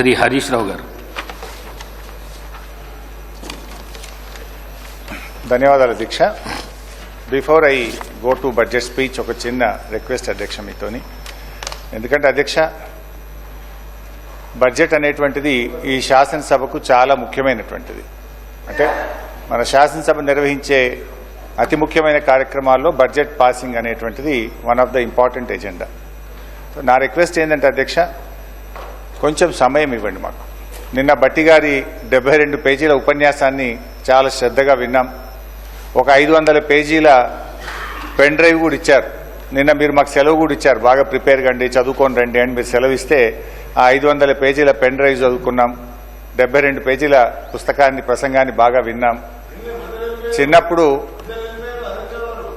శ్రీ హరీష్ రావు గారు. ధన్యవాదాలు అధ్యక్ష before I go to budget speech ఒక చిన్న రిక్వెస్ట్ అధ్యక్ష మీతోని. ఎందుకంటే అధ్యక్ష బడ్జెట్ అనేటువంటిది ఈ శాసనసభకు చాలా ముఖ్యమైనటువంటిది. అంటే మన శాసనసభ నిర్వహించే అతి ముఖ్యమైన కార్యక్రమాల్లో బడ్జెట్ పాసింగ్ అనేటువంటిది one of the important agenda నా రిక్వెస్ట్ ఏంటంటే అధ్యక్ష కొంచెం సమయం ఇవ్వండి మాకు. నిన్న బట్టి గారి డెబ్బై రెండు పేజీల ఉపన్యాసాన్ని చాలా శ్రద్ధగా విన్నాం. ఒక ఐదు వందల పేజీల పెన్ డ్రైవ్ కూడా ఇచ్చారు. నిన్న మీరు మాకు సెలవు కూడా ఇచ్చారు. బాగా ప్రిపేర్ కండి చదువుకొని రండి అని మీరు సెలవు ఇస్తే ఆ ఐదు వందల పేజీల పెన్ డ్రైవ్ చదువుకున్నాం. డెబ్బై రెండు పేజీల పుస్తకాన్ని ప్రసంగాన్ని బాగా విన్నాం. చిన్నప్పుడు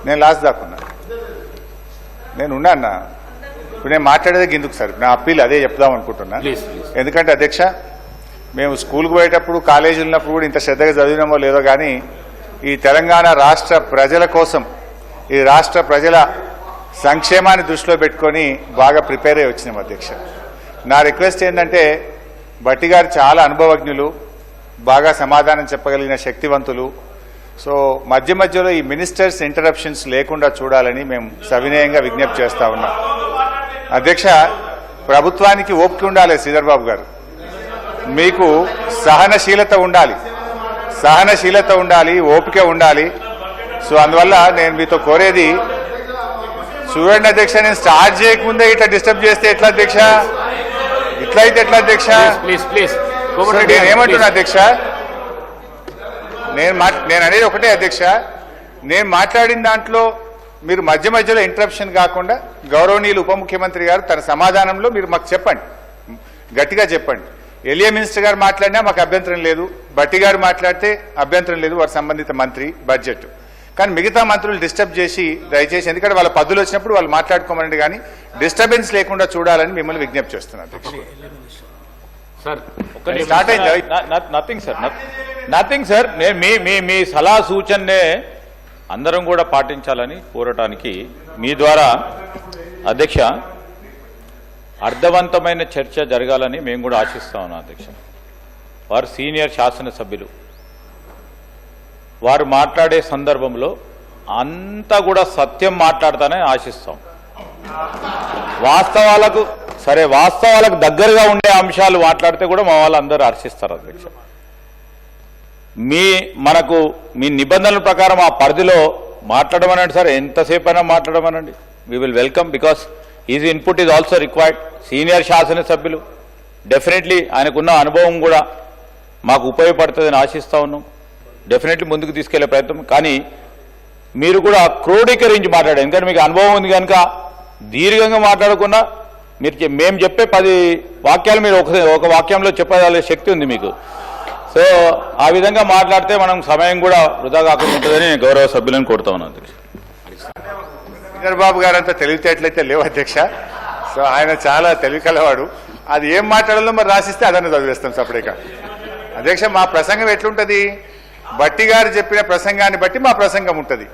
నేను లాస్ట్ దాక్కున్నా నేను ఉన్నాను ఇప్పుడు నేను మాట్లాడేది గిందుకు సార్? నా అప్పీల్ అదే చెప్దాం అనుకుంటున్నా. ఎందుకంటే అధ్యక్ష మేము స్కూల్కి పోయేటప్పుడు కాలేజీ ఉన్నప్పుడు కూడా ఇంత శ్రద్ధగా చదివినామో లేదో కానీ ఈ తెలంగాణ రాష్ట్ర ప్రజల కోసం ఈ రాష్ట్ర ప్రజల సంక్షేమాన్ని దృష్టిలో పెట్టుకొని బాగా ప్రిపేర్ అయ్యి వచ్చినాం అధ్యక్ష. నా రిక్వెస్ట్ ఏంటంటే బట్టి గారు చాలా అనుభవజ్ఞులు బాగా సమాధానం చెప్పగలిగిన శక్తివంతులు. సో మధ్య మధ్యలో ఈ మినిస్టర్స్ ఇంటరప్షన్స్ లేకుండా చూడాలని మేము సవినయంగా విజ్ఞప్తి చేస్తా ఉన్నాం. అధ్యక్ష ప్రభుత్వానికి ఓపిక ఉండాలి శ్రీధర్ బాబు గారు. మీకు సహనశీలత ఉండాలి. సహనశీలత ఉండాలి ఓపిక ఉండాలి. సో అందువల్ల నేను మీతో కోరేది చూడండి అధ్యక్ష నేను స్టార్ట్ చేయకముందే ఇట్లా డిస్టర్బ్ చేస్తే ఎట్లా అధ్యక్ష? ఇట్లా అయితే ఎట్లా అధ్యక్ష? ప్లీజ్ ప్లీజ్ నేను ఏమంటున్నా అధ్యక్ష? నేను నేను అనేది ఒకటే అధ్యక్ష. నేను మాట్లాడిన దాంట్లో మీరు మధ్య మధ్యలో ఇంటరప్షన్ కాకుండా గౌరవనీయులు ఉప ముఖ్యమంత్రి గారు తన సమాధానంలో మీరు మాకు చెప్పండి. గట్టిగా చెప్పండి. ఎలియా మినిస్టర్ గారు మాట్లాడినా మాకు అభ్యంతరం లేదు. బట్టి గారు మాట్లాడితే అభ్యంతరం లేదు. వారి సంబంధిత మంత్రి బడ్జెట్. కానీ మిగతా మంత్రులు డిస్టర్బ్ చేసి దయచేసి ఎందుకంటే వాళ్ళ పద్ధులు వచ్చినప్పుడు వాళ్ళు మాట్లాడుకోమనండి కానీ డిస్టర్బెన్స్ లేకుండా చూడాలని మిమ్మల్ని విజ్ఞప్తి చేస్తున్నాను. స్టార్ట్ అయిందా? నథింగ్ సార్ నథింగ్ సార్ మీ మీ సలహా సూచననే అందరం కూడా పాటించాలని కోరటానికి మీ ద్వారా అధ్యక్ష అర్థవంతమైన చర్చ జరగాలని మేము కూడా ఆశిస్తా ఉన్నాం అధ్యక్ష. వారు సీనియర్ శాసనసభ్యులు. వారు మాట్లాడే సందర్భంలో అంతా కూడా సత్యం మాట్లాడతానని ఆశిస్తాం. వాస్తవాలకు సరే వాస్తవాలకు దగ్గరగా ఉండే అంశాలు మాట్లాడితే కూడా మా వాళ్ళు అందరూ హర్షిస్తారు అధ్యక్ష. మీ మనకు మీ నిబంధనల ప్రకారం ఆ పరిధిలో మాట్లాడమనండి సార్. ఎంతసేపు అయినా మాట్లాడమనండి we will welcome because is input is also required senior శాసనసభ్యులు డెఫినెట్లీ ఆయనకున్న అనుభవం కూడా మాకు ఉపయోగపడుతుందని ఆశిస్తా ఉన్నాం. డెఫినెట్లీ ముందుకు తీసుకెళ్ళే ప్రయత్నం. కానీ మీరు కూడా క్రోడీకరించి మాట్లాడారు ఎందుకంటే మీకు అనుభవం ఉంది కనుక దీర్ఘంగా మాట్లాడకుండా మీరు మేము చెప్పే పది వాక్యాలు మీరు ఒక ఒక వాక్యంలో చెప్పగల శక్తి ఉంది మీకు. సో ఆ విధంగా మాట్లాడితే మనం సమయం కూడా వృధా కాకుండా ఉంటుందని గౌరవ సభ్యులను కోరుతా ఉన్నాను అధ్యక్ష. చంద్రబాబు గారు అంతా తెలివితేటలైతే లేవు అధ్యక్ష. సో ఆయన చాలా తెలివి కలవాడు అది ఏం మాట్లాడాలో మరి రాసిస్తే అదన్నీ చదివేస్తాం సపరేక అధ్యక్ష మా ప్రసంగం ఎట్లుంటది? బట్టి గారు చెప్పిన ప్రసంగాన్ని బట్టి మా ప్రసంగం ఉంటుంది.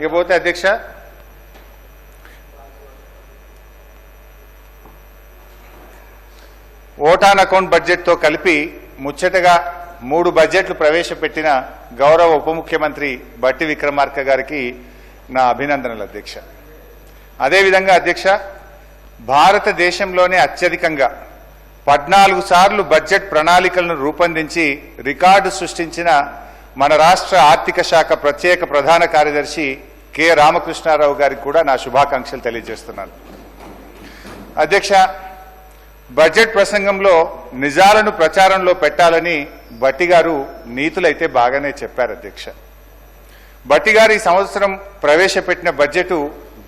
ఇకపోతే అధ్యక్ష ఓటాన్ అకౌంట్ బడ్జెట్తో కలిపి ముచ్చటగా మూడు బడ్జెట్లు ప్రవేశపెట్టిన గౌరవ ఉప ముఖ్యమంత్రి బట్టి విక్రమార్క గారికి నా అభినందనలు అధ్యక్ష. అదేవిధంగా అధ్యక్ష భారతదేశంలోనే అత్యధికంగా పద్నాలుగు సార్లు బడ్జెట్ ప్రణాళికలను రూపొందించి రికార్డు సృష్టించిన మన రాష్ట్ర ఆర్థిక శాఖ ప్రత్యేక ప్రధాన కార్యదర్శి కె. రామకృష్ణారావు గారికి కూడా నా శుభాకాంక్షలు తెలియజేస్తున్నాను. అధ్యక్ష బడ్జెట్ ప్రసంగంలో నిజాలను ప్రచారంలో పెట్టాలని బట్టి గారు నీతులైతే బాగానే చెప్పారు అధ్యక్ష. బట్టి గారు ఈ సంవత్సరం ప్రవేశపెట్టిన బడ్జెటు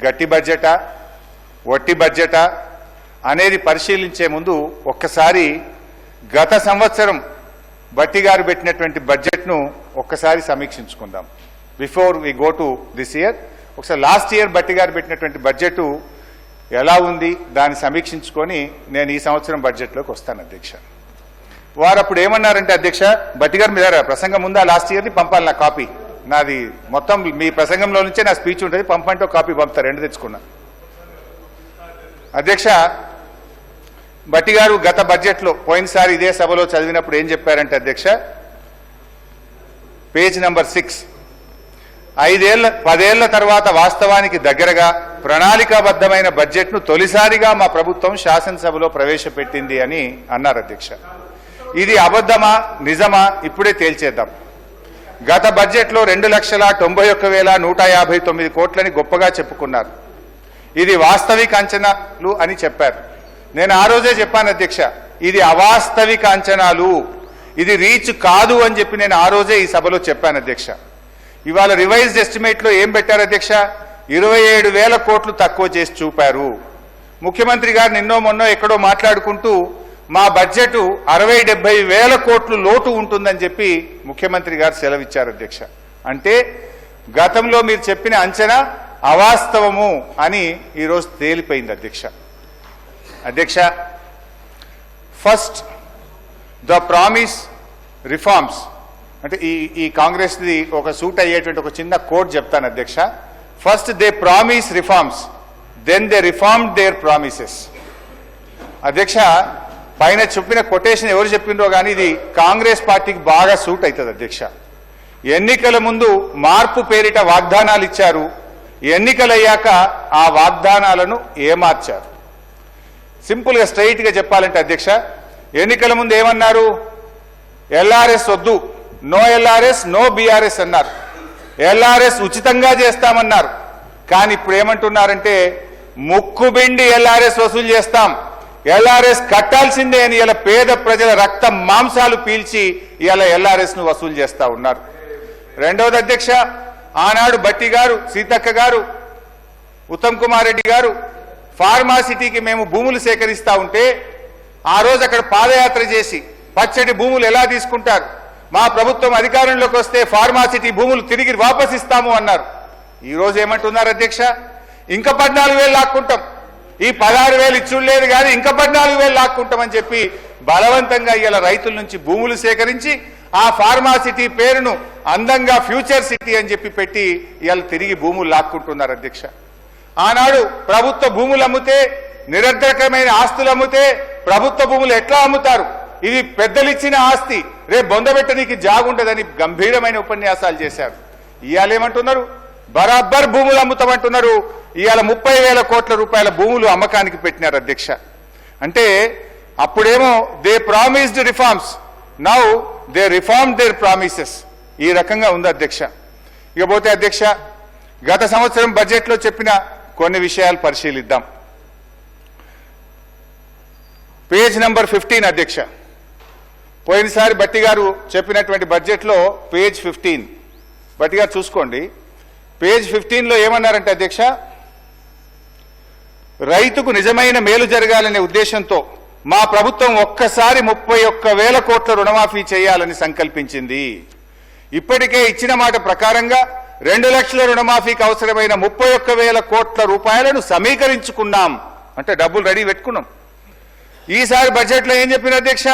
గట్టి బడ్జెటా వట్టి బడ్జెటా అనేది పరిశీలించే ముందు ఒక్కసారి గత సంవత్సరం బట్టి గారు పెట్టినటువంటి బడ్జెట్ను ఒక్కసారి సమీక్షించుకుందాం. Before we go to this year ఒకసారి లాస్ట్ ఇయర్ బట్టిగారు పెట్టినటువంటి బడ్జెట్ ఎలా ఉంది దాన్ని సమీక్షించుకొని నేను ఈ సంవత్సరం బడ్జెట్లోకి వస్తాను అధ్యక్ష. వారు అప్పుడు ఏమన్నారంటే అధ్యక్ష బట్టి మీద ప్రసంగం ఉందా? లాస్ట్ ఇయర్ది పంపాలి నా కాపీ. నాది మొత్తం మీ ప్రసంగంలో నుంచే నా స్పీచ్ ఉంటుంది. పంపంటే ఒక కాపీ పంపుతా రెండు తెచ్చుకున్నా. అధ్యక్ష బట్టి గారు గత బడ్జెట్లో పోయినసారి ఇదే సభలో చదివినప్పుడు ఏం చెప్పారంటే అధ్యక్ష పేజ్ నెంబర్ సిక్స్ ఐదేళ్ళ పదేళ్ళ తర్వాత వాస్తవానికి దగ్గరగా ప్రణాళికాబద్ధమైన బడ్జెట్ను తొలిసారిగా మా ప్రభుత్వం శాసనసభలో ప్రవేశపెట్టింది అని అన్నారు అధ్యక్ష. ఇది అబద్ధమా నిజమా ఇప్పుడే తేల్చేద్దాం. గత బడ్జెట్లో రెండు లక్షల తొంభై ఒక్క వేల నూట యాభై తొమ్మిది కోట్లని గొప్పగా చెప్పుకున్నారు. ఇది వాస్తవిక అంచనాలు అని చెప్పారు. నేను ఆ రోజే చెప్పాను అధ్యక్ష ఇది అవాస్తవిక అంచనాలు. ఇది రీచ్ కాదు అని చెప్పి నేను ఆ రోజే ఈ సభలో చెప్పాను అధ్యక్ష. ఇవాళ రివైజ్డ్ ఎస్టిమేట్లో ఏం పెట్టారు అధ్యక్ష? ఇరవై ఏడు వేల కోట్లు తక్కువ చేసి చూపారు. ముఖ్యమంత్రి గారు నిన్నో మొన్నో ఎక్కడో మాట్లాడుకుంటూ మా బడ్జెట్ అరవై డెబ్బై వేల కోట్లు లోటు ఉంటుందని చెప్పి ముఖ్యమంత్రి గారు సెలవిచ్చారు అధ్యక్ష. అంటే గతంలో మీరు చెప్పిన అంచనా అవాస్తవము అని ఈరోజు తేలిపోయింది అధ్యక్ష. అధ్యక్ష ఫస్ట్ ద ప్రామిస్ రిఫార్మ్స్ అంటే ఈ ఈ కాంగ్రెస్ది ఒక సూట్ అయ్యేటువంటి ఒక చిన్న కోట్ చెప్తాను అధ్యక్ష. First they promise reforms then they reform their promises అధ్యక్ష పైన చెప్పిన కొటేషన్ ఎవరు చెప్పిండ్రో కానీ ఇది కాంగ్రెస్ పార్టీకి బాగా సూట్ అవుతుంది అధ్యక్ష. ఎన్నికల ముందు మార్పు పేరిట వాగ్దానాలు ఇచ్చారు. ఎన్నికలయ్యాక ఆ వాగ్దానాలను ఏమార్చారు. సింపుల్గా స్ట్రైట్గా చెప్పాలంటే అధ్యక్ష ఎన్నికల ముందు ఏమన్నారు? ఎల్ఆర్ఎస్ వద్దు. నో ఎల్ఆర్ఎస్ నో బీఆర్ఎస్ అన్నారు. ఎల్ఆర్ఎస్ ఉచితంగా చేస్తామన్నారు. కానీ ఇప్పుడు ఏమంటున్నారంటే ముక్కుబిండి ఎల్ఆర్ఎస్ వసూలు చేస్తాం. ఎల్ఆర్ఎస్ కట్టాల్సిందే అని ఇలా పేద ప్రజల రక్త మాంసాలు పీల్చి ఇలా ఎల్ఆర్ఎస్ను వసూలు చేస్తా ఉన్నారు. రెండవది అధ్యక్ష ఆనాడు బట్టి గారు సీతక్క గారు ఉత్తమ్ కుమార్ రెడ్డి గారు ఫార్మాసిటీకి మేము భూములు సేకరిస్తా ఉంటే ఆ రోజు అక్కడ పాదయాత్ర చేసి పచ్చడి భూములు ఎలా తీసుకుంటారు? మా ప్రభుత్వం అధికారంలోకి వస్తే ఫార్మాసిటీ భూములు తిరిగి వాపస్ ఇస్తాము అన్నారు. ఈరోజు ఏమంటున్నారు అధ్యక్ష? ఇంకా పద్నాలుగు వేలు లాక్కుంటాం. ఈ పదహారు వేలు ఇచ్చుడు లేదు కానీ ఇంకా పద్నాలుగు వేలు లాక్కుంటామని చెప్పి బలవంతంగా ఇలా రైతుల నుంచి భూములు సేకరించి ఆ ఫార్మాసిటీ పేరును అందంగా ఫ్యూచర్ సిటీ అని చెప్పి పెట్టి ఇవాళ తిరిగి భూములు లాక్కుంటున్నారు అధ్యక్ష. ఆనాడు ప్రభుత్వ భూములు అమ్మితే నిరర్ధకమైన ఆస్తులు అమ్మితే ప్రభుత్వ భూములు ఎట్లా అమ్ముతారు? ఇది పెద్దలిచ్చిన ఆస్తి. రేపు బొందబెట్టడానికి జాగుండదని గంభీరమైన ఉపన్యాసాలు చేశారు. ఇవాళ ఏమంటున్నారు? బరాబర్ భూములు అమ్ముతామంటున్నారు. ఇవాళ ముప్పై వేల కోట్ల రూపాయల భూములు అమ్మకానికి పెట్టినారు అధ్యక్ష. అంటే అప్పుడేమో they promised reforms. Now they reform their promises. ఈ రకంగా ఉంది అధ్యక్ష. ఇకపోతే అధ్యక్ష గత సంవత్సరం బడ్జెట్లో చెప్పిన కొన్ని విషయాలు పరిశీలిద్దాం. పేజ్ నంబర్ ఫిఫ్టీన్ అధ్యక్ష. పోయినసారి బట్టి గారు చెప్పినటువంటి బడ్జెట్లో పేజ్ ఫిఫ్టీన్. బట్టి గారు చూసుకోండి. పేజ్ ఫిఫ్టీన్లో ఏమన్నారంటే అధ్యక్ష? రైతుకు నిజమైన మేలు జరగాలనే ఉద్దేశంతో మా ప్రభుత్వం ఒక్కసారి ముప్పై ఒక్క వేల కోట్ల రుణమాఫీ చేయాలని సంకల్పించింది. ఇప్పటికే ఇచ్చిన మాట ప్రకారంగా రెండు లక్షల రుణమాఫీకి అవసరమైన ముప్పై ఒక్క వేల కోట్ల రూపాయలను సమీకరించుకున్నాం. అంటే డబ్బులు రెడీ పెట్టుకున్నాం. ఈసారి బడ్జెట్లో ఏం చెప్పిన అధ్యక్ష?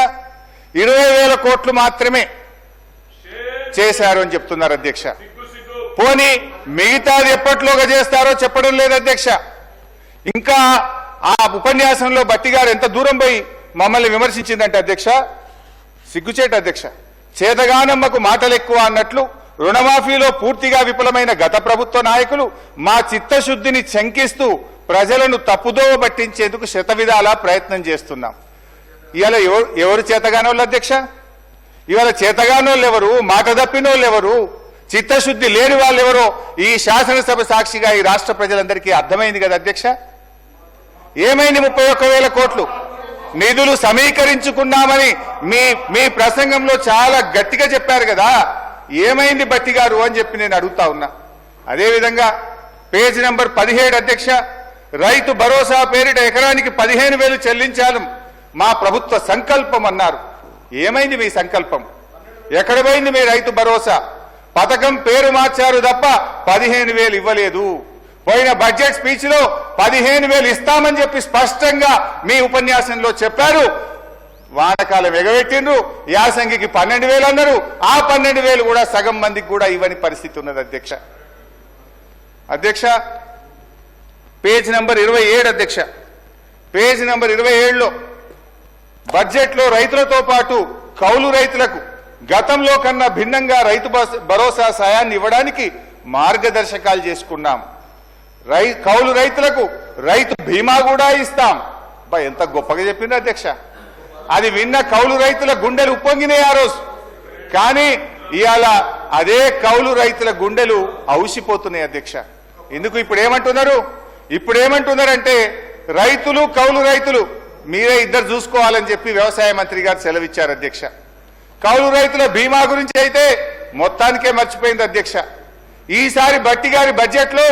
ఇరవై వేల కోట్లు మాత్రమే చేశారు అని చెప్తున్నారు అధ్యక్ష. పోనీ మిగతాది ఎప్పట్లోగా చేస్తారో చెప్పడం లేదు అధ్యక్ష. ఇంకా ఆ ఉపన్యాసంలో బట్టి గారు ఎంత దూరం పోయి మమ్మల్ని విమర్శించిందంటే అధ్యక్ష సిగ్గుచేట అధ్యక్ష చేతగానమ్మకు మాటలు ఎక్కువ అన్నట్లు రుణమాఫీలో పూర్తిగా విఫలమైన గత ప్రభుత్వ నాయకులు మా చిత్తశుద్ధిని శంకిస్తూ ప్రజలను తప్పుదోవ పట్టించేందుకు శతవిధాలా ప్రయత్నం చేస్తున్నాం. ఇవాళ ఎవరు ఎవరు చేతగానోళ్ళు అధ్యక్ష? ఇవాళ చేతగానోళ్ళు ఎవరు మాట తప్పినోళ్ళు ఎవరు చిత్తశుద్ధి లేని వాళ్ళు ఎవరో ఈ శాసనసభ సాక్షిగా ఈ రాష్ట్ర ప్రజలందరికీ అర్థమైంది కదా అధ్యక్ష? ఏమైంది ముప్పై ఒక్క వేల కోట్లు? నిధులు సమీకరించుకున్నామని మీ మీ ప్రసంగంలో చాలా గట్టిగా చెప్పారు కదా. ఏమైంది బట్టి గారు అని చెప్పి నేను అడుగుతా ఉన్నా. అదేవిధంగా పేజ్ నెంబర్ పదిహేడు అధ్యక్ష రైతు భరోసా పేరిట ఎకరానికి పదిహేను వేలు చెల్లించాలి. మా ప్రభుత్వ సంకల్పం అన్నారు. ఏమైంది మీ సంకల్పం? ఎక్కడ పోయింది మీ రైతు భరోసా? పథకం పేరు మార్చారు తప్ప పదిహేను వేలు ఇవ్వలేదు. పోయిన బడ్జెట్ స్పీచ్లో పదిహేను వేలు ఇస్తామని చెప్పి స్పష్టంగా మీ ఉపన్యాసంలో చెప్పారు. వానకాలం ఎగబెట్టిండ్రు యాసంగికి పన్నెండు వేలు అన్నారు. ఆ పన్నెండు వేలు కూడా సగం మందికి కూడా ఇవ్వని పరిస్థితి ఉన్నది అధ్యక్ష. అధ్యక్ష పేజ్ నెంబర్ ఇరవై ఏడు అధ్యక్ష. పేజ్ నెంబర్ ఇరవై ఏడులో బడ్జెట్లో రైతులతో పాటు కౌలు రైతులకు గతంలో కన్నా భిన్నంగా రైతు భరోసా సాయాన్ని ఇవ్వడానికి మార్గదర్శకాలు చేసుకున్నాం. రై కౌలు రైతులకు రైతు బీమా కూడా ఇస్తాం. బా ఎంత గొప్పగా చెప్పింది అధ్యక్ష. అది విన్న కౌలు రైతుల గుండెలు ఉప్పొంగినాయి ఆ రోజు. కానీ ఇవాళ అదే కౌలు రైతుల గుండెలు ఔసిపోతున్నాయి అధ్యక్ష. ఎందుకు ఇప్పుడు ఏమంటున్నారు ఇప్పుడు ఏమంటున్నారంటే రైతులు కౌలు రైతులు మీరే ఇద్దరు చూసుకోవాలని చెప్పి వ్యవసాయ మంత్రి గారు సెలవిచ్చారు అధ్యక్ష. కౌలు రైతుల బీమా గురించి అయితే మొత్తానికే మర్చిపోయింది అధ్యక్ష. ఈసారి బట్టి గారి బడ్జెట్లో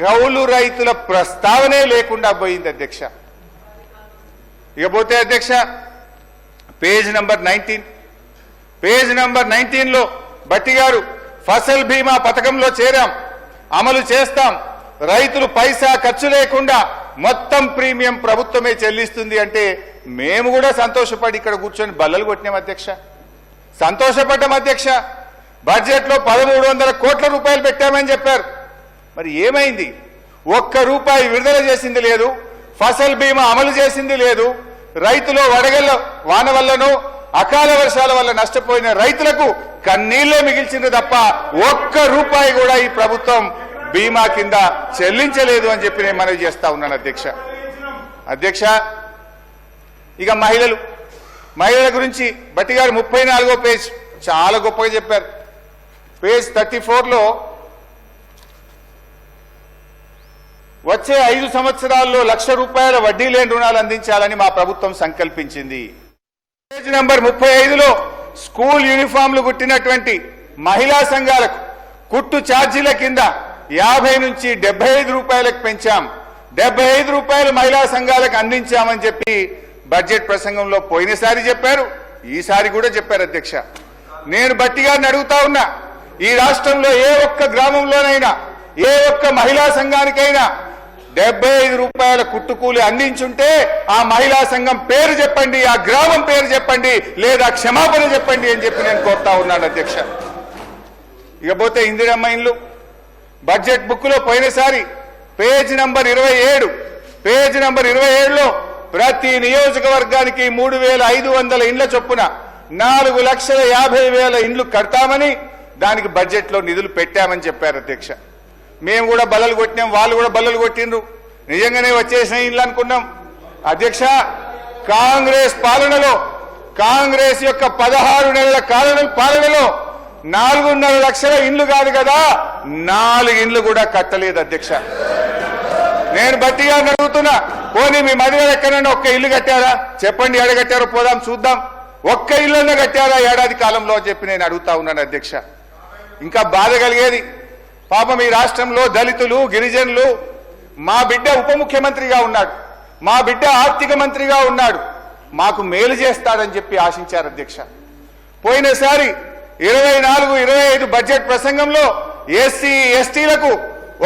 కౌలు రైతుల ప్రస్తావనే లేకుండా పోయింది అధ్యక్ష. ఇకపోతే అధ్యక్ష page number nineteen. Page number నైన్టీన్లో బట్టి గారు ఫసల్ బీమా పథకంలో చేరాం అమలు చేస్తాం రైతులు పైసా ఖర్చు లేకుండా మొత్తం ప్రీమియం ప్రభుత్వమే చెల్లిస్తుంది అంటే మేము కూడా సంతోషపడి ఇక్కడ కూర్చొని బల్లలు కొట్టినాం అధ్యక్ష. సంతోషపడ్డాం అధ్యక్ష. బడ్జెట్లో పదమూడు వందల కోట్ల రూపాయలు పెట్టామని చెప్పారు. మరి ఏమైంది? ఒక్క రూపాయి విడుదల చేసింది లేదు ఫసల్ బీమా అమలు చేసింది లేదు రైతులు వడగళ్ళ వాన వల్లనో అకాల వర్షాల వల్ల నష్టపోయిన రైతులకు కన్నీళ్ళే మిగిల్చింది తప్ప ఒక్క రూపాయి కూడా ఈ ప్రభుత్వం బీమా కింద చెల్లించలేదు అని చెప్పి నేను మనవి చేస్తా ఉన్నాను అధ్యక్ష. అధ్యక్ష ఇక మహిళలు. మహిళల గురించి బట్టి గారు ముప్పై నాలుగో పేజ్ చాలా గొప్పగా చెప్పారు. పేజ్ థర్టీ ఫోర్లో వచ్చే ఐదు సంవత్సరాల్లో లక్ష రూపాయల వడ్డీ లేని రుణాలు అందించాలని మా ప్రభుత్వం సంకల్పించింది. పేజ్ నెంబర్ ముప్పై ఐదులో స్కూల్ యూనిఫామ్లు కుట్టినటువంటి మహిళా సంఘాలకు కుట్టు ఛార్జీల కింద యాభై నుంచి డెబ్బై ఐదు రూపాయలకు పెంచాం. డెబ్బై ఐదు రూపాయలు మహిళా సంఘాలకు అందించామని చెప్పి బడ్జెట్ ప్రసంగంలో పోయినసారి చెప్పారు. ఈసారి కూడా చెప్పారు అధ్యక్ష. నేను బట్టి గారిని అడుగుతా ఉన్నా ఈ రాష్ట్రంలో ఏ ఒక్క గ్రామంలోనైనా ఏ ఒక్క మహిళా సంఘానికైనా డెబ్బై ఐదు రూపాయల కుట్టుకూలి అందించుంటే ఆ మహిళా సంఘం పేరు చెప్పండి ఆ గ్రామం పేరు చెప్పండి లేదా క్షమాపణ చెప్పండి అని చెప్పి నేను కోరుతా ఉన్నాను అధ్యక్ష. ఇకపోతే ఇందిరమ్మ ఇండ్లు బడ్జెట్ బుక్లో పోయినసారి పేజ్ నంబర్ ఇరవై ఏడు పేజ్ నంబర్ ఇరవై ఏడులో ప్రతి నియోజకవర్గానికి మూడు వేల ఐదు వందల ఇండ్ల చొప్పున నాలుగు లక్షల యాభై వేల ఇండ్లు కడతామని దానికి బడ్జెట్లో నిధులు పెట్టామని చెప్పారు అధ్యక్ష. మేము కూడా బల్లలు కొట్టినాం వాళ్ళు కూడా బల్లలు కొట్టిండ్రు. నిజంగానే వచ్చేసిన ఇండ్లు అనుకున్నాం. అధ్యక్ష కాంగ్రెస్ పాలనలో కాంగ్రెస్ యొక్క పదహారు నెలల కాలన పాలనలో నాలుగున్నర లక్షల ఇండ్లు కాదు కదా నాలుగు ఇండ్లు కూడా కట్టలేదు అధ్యక్ష. నేను బట్టి గారిని అడుగుతున్నా పోనీ మీ మదిగా ఎక్కడైనా ఒక్క ఇల్లు కట్టారా? చెప్పండి ఎడ కట్టారో పోదాం చూద్దాం. ఒక్క ఇల్లున్నా కట్టారా ఏడాది కాలంలో అని చెప్పి నేను అడుగుతా ఉన్నాను అధ్యక్ష. ఇంకా బాధ కలిగేది పాపం ఈ రాష్ట్రంలో దళితులు గిరిజనులు మా బిడ్డ ఉప ముఖ్యమంత్రిగా ఉన్నాడు మా బిడ్డ ఆర్థిక మంత్రిగా ఉన్నాడు మాకు మేలు చేస్తాడని చెప్పి ఆశించారు అధ్యక్ష. పోయినసారి ఇరవై నాలుగు ఇరవై ఐదు బడ్జెట్ ప్రసంగంలో ఎస్సీ ఎస్టీలకు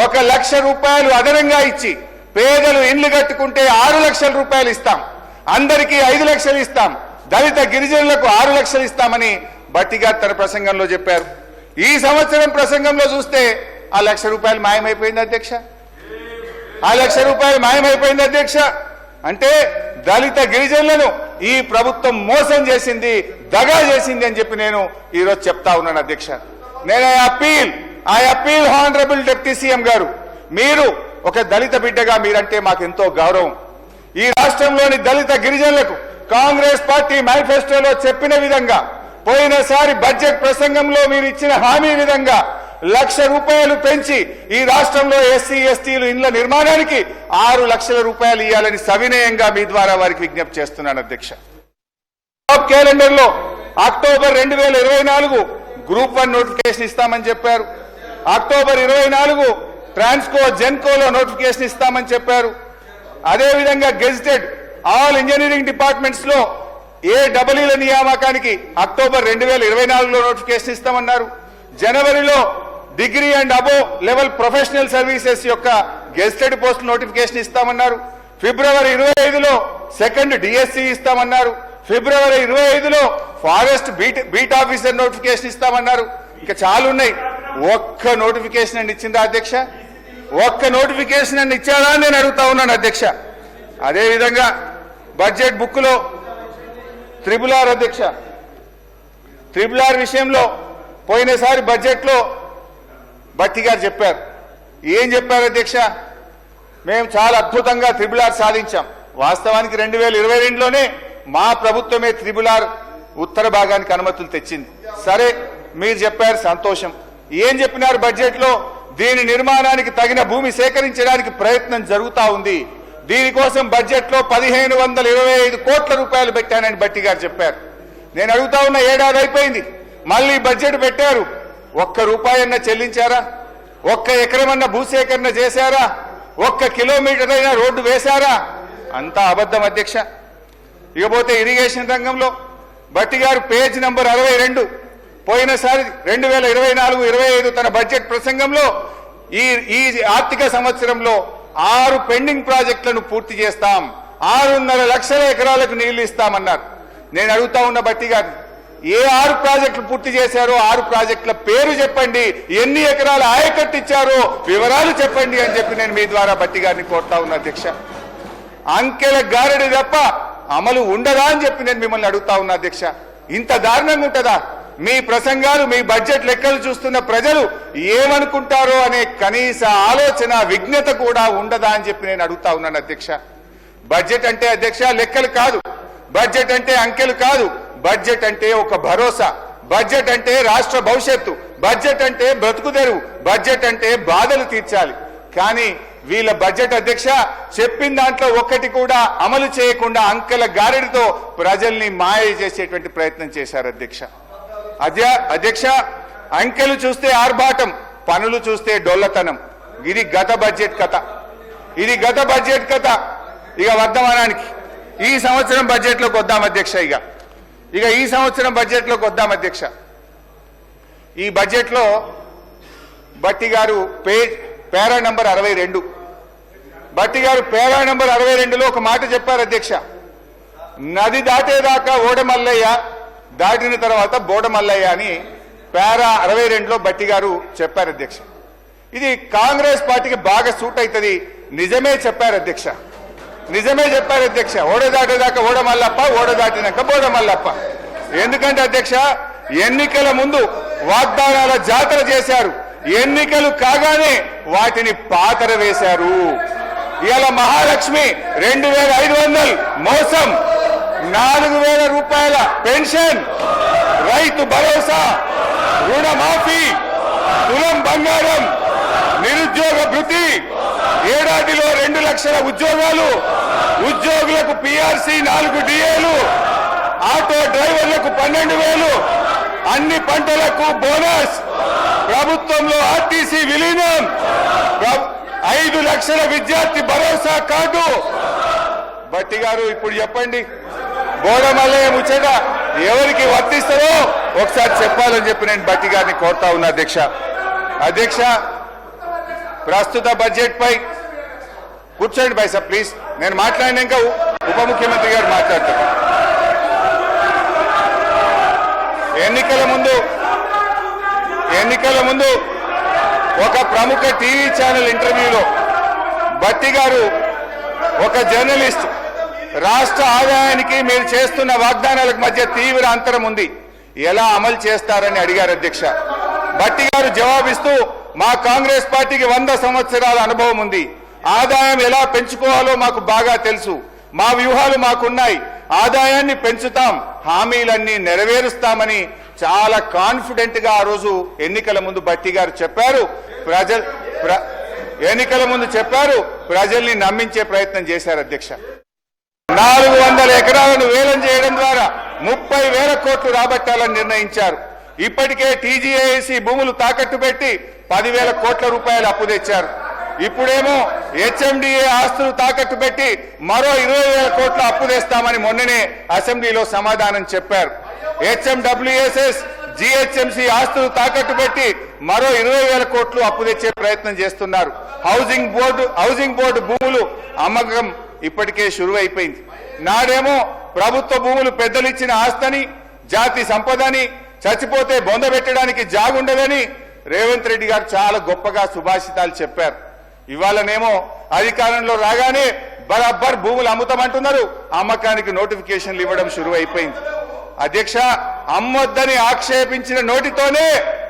ఒక లక్ష రూపాయలు అదనంగా ఇచ్చి పేదలు ఇండ్లు కట్టుకుంటే ఆరు లక్షల రూపాయలు ఇస్తాం. అందరికీ ఐదు లక్షలు ఇస్తాం. దళిత గిరిజనులకు ఆరు లక్షలు ఇస్తామని బట్టిగా తన ప్రసంగంలో చెప్పారు. ఈ సంవత్సరం ప్రసంగంలో చూస్తే ఆ లక్ష రూపాయలు మాయమైపోయింది అధ్యక్ష. ఆ లక్ష రూపాయలు మాయమైపోయింది అధ్యక్ష. అంటే దళిత గిరిజనులను ఈ ప్రభుత్వం మోసం చేసింది దగా చేసింది అని చెప్పి నేను ఈరోజు చెప్తా ఉన్నాను అధ్యక్ష. నేను I appeal I appeal honourable deputy CM గారు. మీరు ఒక దళిత బిడ్డగా మీరంటే మాకు ఎంతో గౌరవం. ఈ రాష్ట్రంలోని దళిత గిరిజనులకు కాంగ్రెస్ పార్టీ మేనిఫెస్టోలో చెప్పిన విధంగా పోయినసారి బడ్జెట్ ప్రసంగంలో మీరు ఇచ్చిన హామీ విధంగా లక్ష రూపాయలు పెంచి ఈ రాష్ట్రంలో ఎస్సీ ఎస్టీలు ఇండ్ల నిర్మాణానికి ఆరు లక్షల రూపాయలు ఇవ్వాలని సవినయంగా మీ ద్వారా వారికి విజ్ఞప్తి చేస్తున్నాను అధ్యక్ష. క్యాలెండర్లో అక్టోబర్ రెండు వేల ఇరవై నాలుగు గ్రూప్ వన్ నోటిఫికేషన్ ఇస్తామని చెప్పారు. అక్టోబర్ ఇరవై నాలుగు ట్రాన్స్కో జెన్కోలో నోటిఫికేషన్ ఇస్తామని చెప్పారు. అదేవిధంగా గెజిటెడ్ ఆల్ ఇంజనీరింగ్ డిపార్ట్మెంట్స్లో ఏ డబలీల నియామకానికి అక్టోబర్ రెండు వేల ఇరవై నాలుగులో నోటిఫికేషన్ ఇస్తామన్నారు. జనవరిలో degree and above level professional services యొక్క గెజిటెడ్ పోస్ట్ నోటిఫికేషన్ ఇస్తామన్నారు. ఫిబ్రవరి ఇరవై ఐదులో సెకండ్ డిఎస్సి ఇస్తామన్నారు. ఫిబ్రవరి ఇరవై ఐదులో forest beat beat officer notification ఇస్తామన్నారు. ఇంకా చాలా ఉన్నాయి ఒక్క నోటిఫికేషన్ అని ఇచ్చిందా అధ్యక్ష? ఒక్క నోటిఫికేషన్ అని ఇచ్చాడా అని నేను అడుగుతా ఉన్నాను అధ్యక్ష. అదేవిధంగా బడ్జెట్ బుక్లో ఆర్ అధ్యక్ష. త్రిబుల్ ఆర్ విషయంలో పోయినసారి బడ్జెట్లో భట్టి గారు చెప్పారు. ఏం చెప్పారు అధ్యక్ష? మేము చాలా అద్భుతంగా త్రిబుల్ ఆర్ సాధించాం. వాస్తవానికి రెండు వేల ఇరవై రెండులోనే మా ప్రభుత్వమే త్రిబుల్ ఆర్ ఉత్తర భాగానికి అనుమతులు తెచ్చింది. సరే మీరు చెప్పారు సంతోషం. ఏం చెప్పినారు బడ్జెట్లో? దీని నిర్మాణానికి తగిన భూమి సేకరించడానికి ప్రయత్నం జరుగుతా ఉంది. దీనికోసం బడ్జెట్లో పదిహేను వందల ఇరవై ఐదు కోట్ల రూపాయలు పెట్టానని బట్టి గారు చెప్పారు. నేను అడుగుతా ఉన్న ఏడాది అయిపోయింది. మళ్ళీ బడ్జెట్ పెట్టారు. ఒక్క రూపాయన్నా చెల్లించారా? ఒక్క ఎకరమన్న భూసేకరణ చేశారా? ఒక్క కిలోమీటర్ అయినా రోడ్డు వేశారా? అంతా అబద్ధం అధ్యక్ష. ఇకపోతే ఇరిగేషన్ రంగంలో భట్టి గారు పేజ్ నంబర్ అరవై రెండు పోయినసారి రెండు వేల ఇరవై నాలుగు ఇరవై ఐదు తన బడ్జెట్ ప్రసంగంలో ఈ ఈ ఆర్థిక సంవత్సరంలో ఆరు పెండింగ్ ప్రాజెక్టులను పూర్తి చేస్తాం. ఆరున్నర లక్షల ఎకరాలకు నీళ్ళు ఇస్తామన్నారు. నేను అడుగుతా ఉన్న బట్టి గారిని. ఏ ఆరు ప్రాజెక్టులు పూర్తి చేశారో ఆరు ప్రాజెక్టుల పేరు చెప్పండి. ఎన్ని ఎకరాల ఆయకట్టు ఇచ్చారో వివరాలు చెప్పండి అని చెప్పి నేను మీ ద్వారా బట్టి గారిని కోరుతా ఉన్నా అధ్యక్ష. అంకెల గారడి తప్ప అమలు ఉండదా అని చెప్పి నేను మిమ్మల్ని అడుగుతా ఉన్నా అధ్యక్ష. ఇంత దారుణంగా ఉంటుందా? మీ ప్రసంగాలు మీ బడ్జెట్ లెక్కలు చూస్తున్న ప్రజలు ఏమనుకుంటారో అనే కనీస ఆలోచన విజ్ఞత కూడా ఉండదా అని చెప్పి నేను అడుగుతా ఉన్నాను అధ్యక్ష. బడ్జెట్ అంటే అధ్యక్ష లెక్కలు కాదు. బడ్జెట్ అంటే అంకెలు కాదు. బడ్జెట్ అంటే ఒక భరోసా. బడ్జెట్ అంటే రాష్ట్ర భవిష్యత్తు. బడ్జెట్ అంటే బ్రతుకు తెరువు బడ్జెట్ అంటే బాధలు తీర్చాలి. కానీ వీళ్ళ బడ్జెట్ అధ్యక్ష చెప్పిన దాంట్లో ఒక్కటి కూడా అమలు చేయకుండా అంకెల గారెడితో ప్రజల్ని మాయ చేసేటువంటి ప్రయత్నం చేశారు అధ్యక్ష. అధ్య అధ్యక్ష అంకెలు చూస్తే ఆర్భాటం పనులు చూస్తే డొల్లతనం. ఇది గత బడ్జెట్ కథ. ఇది గత బడ్జెట్ కథ. ఇక వర్ధమానానికి. ఈ సంవత్సరం బడ్జెట్లోకి వద్దాం అధ్యక్ష ఇక. ఇక ఈ సంవత్సరం బడ్జెట్లోకి వద్దాం అధ్యక్ష. ఈ బడ్జెట్లో బట్టి గారు పేజ్ పేరా నంబర్ అరవై రెండు. బట్టి గారు పేరా నంబర్ అరవై రెండులో ఒక మాట చెప్పారు అధ్యక్ష. నది దాటేదాకా ఓడమల్లయ్య దాటిన తర్వాత బోడమల్లయ్య అని పేరా అరవై రెండులో బట్టి గారు చెప్పారు అధ్యక్ష. ఇది కాంగ్రెస్ పార్టీకి బాగా సూట్ అవుతుంది. నిజమే చెప్పారు అధ్యక్ష. నిజమే చెప్పారు అధ్యక్ష. ఓడ దాటేదాకా ఓడ మల్లప్ప ఓడ దాటినాక బోడ మల్లప్ప ఎందుకంటే అధ్యక్ష ఎన్నికల ముందు వాగ్దానాల జాతర చేశారు. ఎన్నికలు కాగానే వాటిని పాతర వేశారు. ఇలా మహాలక్ష్మి రెండు వేల ఐదు వందలు మోసం నాలుగు వేల రూపాయల పెన్షన్ రైతు భరోసా రుణమాఫీ తులం బంగారం నిరుద్యోగ భృతి ఏడాదిలో రెండు లక్షల ఉద్యోగాలు ఉద్యోగులకు పిఆర్సీ నాలుగు డిఏలు ఆటో డ్రైవర్లకు పన్నెండు వేలు అన్ని పంటలకు బోనస్. ప్రభుత్వంలో ఆర్టీసీ విలీనం. ప్ర- ఐదు లక్షల విద్యార్థి భరోసా కార్డు. బట్టి గారు ఇప్పుడు చెప్పండి. బోడమల్లయ్య ముచ్చట ఎవరికి వర్తిస్తారో ఒకసారి చెప్పాలని చెప్పి నేను బట్టి గారిని కోరుతా ఉన్నా అధ్యక్ష. అధ్యక్ష ప్రస్తుత బడ్జెట్ పై కూర్చోండి బైసా ప్లీజ్. నేను మాట్లాడినాక ఉప ముఖ్యమంత్రి గారు మాట్లాడతారు. ఎన్నికల ముందు ఎన్నికల ముందు ఒక ప్రముఖ టీవీ ఛానల్ ఇంటర్వ్యూలో బట్టి గారు ఒక జర్నలిస్ట్ రాష్ట్ర ఆదాయానికి మీరు చేస్తున్న వాగ్దానాలకు మధ్య తీవ్ర అంతరం ఉంది. ఎలా అమలు చేస్తారని అడిగారు అధ్యక్ష. బట్టి గారు జవాబిస్తూ మా కాంగ్రెస్ పార్టీకి వంద సంవత్సరాల అనుభవం ఉంది. ఆదాయం ఎలా పెంచుకోవాలో మాకు బాగా తెలుసు. మా వ్యూహాలు మాకున్నాయి. ఆదాయాన్ని పెంచుతాం. హామీలన్నీ నెరవేరుస్తామని చాలా కాన్ఫిడెంట్గా ఆ రోజు ఎన్నికల ముందు బట్టి గారు చెప్పారు. ప్రజలు ఎన్నికల ముందు చెప్పారు. ప్రజల్ని నమ్మించే ప్రయత్నం చేశారు అధ్యక్ష. నాలుగు వందల ఎకరాలను వేలం చేయడం ద్వారా ముప్పై వేల కోట్లు రాబట్టాలని నిర్ణయించారు. ఇప్పటికే టీజీఏఎస్ భూములు తాకట్టు పెట్టి పదివేల కోట్ల రూపాయలు అప్పు తెచ్చారు. ఇప్పుడేమో హెచ్ఎండిఏ ఆస్తులు తాకట్టు పెట్టి మరో ఇరవై వేల కోట్ల అప్పు తెస్తామని మొన్ననే అసెంబ్లీలో సమాధానం చెప్పారు. హెచ్ఎండబ్ల్యూఎస్ఎస్ జిహెచ్ఎంసి ఆస్తులు తాకట్టు పెట్టి మరో ఇరవై వేల కోట్లు అప్పు తెచ్చే ప్రయత్నం చేస్తున్నారు. హౌసింగ్ బోర్డు హౌసింగ్ బోర్డు భూములు అమ్మకం ఇప్పటికే షురువైపోయింది. నాడేమో ప్రభుత్వ భూములు పెద్దలు ఇచ్చిన ఆస్తని జాతి సంపదని చచ్చిపోతే బొందబెట్టడానికి జాగుండదని రేవంత్ రెడ్డి గారు చాలా గొప్పగా సుభాషితాలు చెప్పారు. ఇవాళనేమో అధికారంలో రాగానే బరాబర్ భూములు అమ్ముతామంటున్నారు. అమ్మకానికి నోటిఫికేషన్లు ఇవ్వడం షురువైపోయింది. అధ్యక్ష అమ్మొద్దని ఆక్షేపించిన నోటితోనే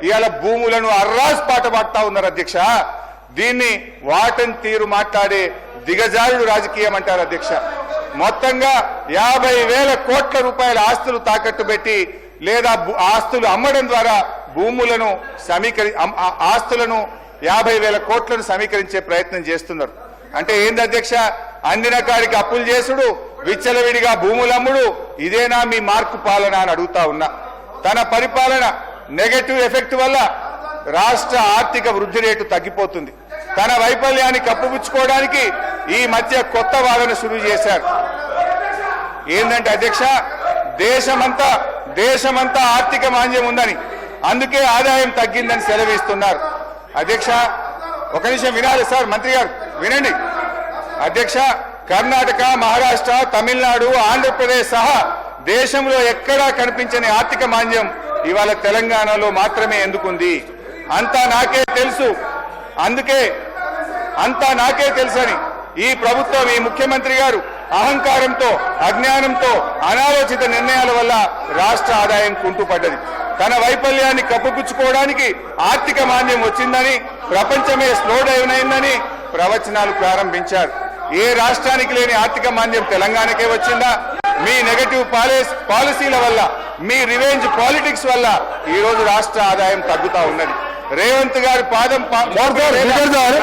ఇవాళ భూములను అర్రాస్ పాట పాడుతా ఉన్నారు అధ్యక్ష. దీన్ని వాటన్ తీరు మాట్లాడే దిగజారుడు రాజకీయం అంటారు అధ్యక్ష. మొత్తంగా యాభై వేల కోట్ల రూపాయల ఆస్తులు తాకట్టు పెట్టి లేదా ఆస్తులు అమ్మడం ద్వారా భూములను సమీకరి ఆస్తులను యాభై వేల కోట్లను సమీకరించే ప్రయత్నం చేస్తున్నారు. అంటే ఏంది అధ్యక్ష? అందిన కాడికి అప్పులు చేసుడు విచ్చలవిడిగా భూములమ్ముడు ఇదేనా మీ మార్కు పాలన అని అడుగుతా ఉన్నా. తన పరిపాలన నెగటివ్ ఎఫెక్ట్ వల్ల రాష్ట్ర ఆర్థిక వృద్ధి రేటు తగ్గిపోతుంది. తన వైఫల్యాన్ని కప్పుపుచ్చుకోవడానికి ఈ మధ్య కొత్త వాదన శురువు చేశారు. ఏంటంటే అధ్యక్ష? దేశమంతా దేశమంతా ఆర్థిక మాంద్యం ఉందని. అందుకే ఆదాయం తగ్గిందని సెలవిస్తున్నారు. అధ్యక్ష ఒక నిమిషం వినాలి సార్ మంత్రి గారు వినండి. అధ్యక్ష కర్ణాటక మహారాష్ట్ర తమిళనాడు ఆంధ్రప్రదేశ్ సహా దేశంలో ఎక్కడా కనిపించని ఆర్థిక మాంద్యం ఇవాళ తెలంగాణలో మాత్రమే ఎందుకుంది? అంతా నాకే తెలుసు. అందుకే అంతా నాకే తెలుసని ఈ ప్రభుత్వం ఈ ముఖ్యమంత్రి గారు అహంకారంతో అజ్ఞానంతో అనాలోచిత నిర్ణయాల వల్ల రాష్ట్ర ఆదాయం కుంటుపడ్డది. తన వైఫల్యాన్ని కప్పుపుచ్చుకోవడానికి ఆర్థిక మాంద్యం వచ్చిందని ప్రపంచమే స్లో డౌన్ అయిందని ప్రవచనాలు ప్రారంభించారు. ఏ రాష్ట్రానికి లేని ఆర్థిక మాంద్యం తెలంగాణకే వచ్చిందా? మీ నెగటివ్ పాలసీ పాలసీల వల్ల మీ రివెంజ్ పాలిటిక్స్ వల్ల ఈ రోజు రాష్ట్ర ఆదాయం తగ్గుతా ఉన్నది. రేవంత్ గారి పాదం